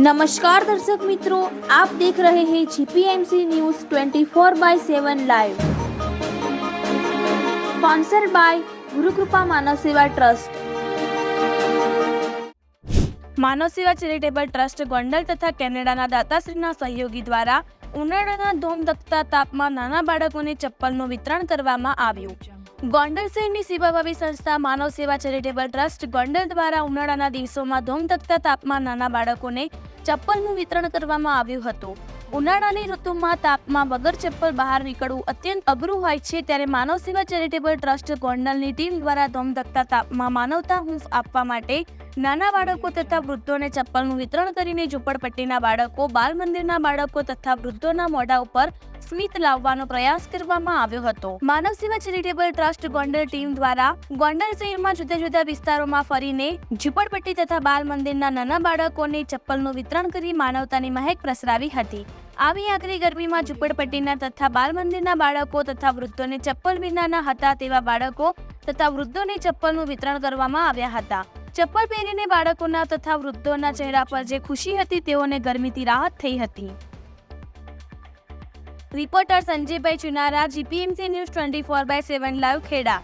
નમસ્કાર દર્શક મિત્રો, આપ દેખ રહે હૈ GPMC news 24 by seven live. Sponsor by Gurukrupa Manav Seva trust. માનવ સેવા ચેરિટેબલ ટ્રસ્ટ ગોંડલ તથા કેનેડાના દાતાશ્રીના સહયોગી દ્વારા ઉનાળાના ધોમધખતા તાપમાં નાના બાળકોને ચપ્પલનું વિતરણ કરવામાં આવ્યું. છે ગોંડલ શહેરની સેવાભાવી સંસ્થા માનવ સેવા ચેરિટેબલ ટ્રસ્ટ ગોંડલ દ્વારા ઉનાળાના દિવસોમાં ધોમધકતા તાપમાં નાના બાળકોને ચપ્પલનું વિતરણ કરવામાં આવ્યું હતું. ઉનાળાની ઋતુમાં તાપમાં વગર ચપ્પલ બહાર નીકળવું અત્યંત અઘરું હોય છે, ત્યારે માનવ સેવા ચેરિટેબલ ટ્રસ્ટ ગોંડલની ટીમ દ્વારા ધોમધકતા તાપમાં માનવતા હૂંફ આપવા માટે નાના બાળકો તથા વૃદ્ધોને ચપ્પલનું વિતરણ કરીને ઝૂંપડપટ્ટીના બાળકો બાલ મંદિરના બાળકો તથા વૃદ્ધોના મોઢા ઉપર સ્મિત લાવવાનો પ્રયાસ કરવામાં આવ્યો હતો. માનવ સેવા ચેરિટેબલ ટ્રસ્ટ ગોંડલ ટીમ દ્વારા ગોંડલ શહેરમાં જુદા જુદા વિસ્તારોમાં ફરીને ઝૂંપડપટ્ટી તથા બાલ મંદિરના નાના બાળકોને ચપ્પલનું વિતરણ કરી માનવતાની મહેક પ્રસરાવી હતી. આવી આકરી ગરમીમાં ઝૂંપડપટ્ટીના તથા બાલ મંદિરના બાળકો તથા વૃદ્ધોને ચપ્પલ વિનાના હતા તેવા બાળકો તથા વૃદ્ધોને ચપ્પલનું વિતરણ કરવામાં આવ્યા હતા. ચપ્પલ પહેરીને બાળકોના તથા વૃદ્ધોના ચહેરા પર જે ખુશી હતી તેઓને ગરમીથી રાહત થઈ હતી. Reporter Sanjaybhai Chunara GPMC news twenty four by seven live Kheda.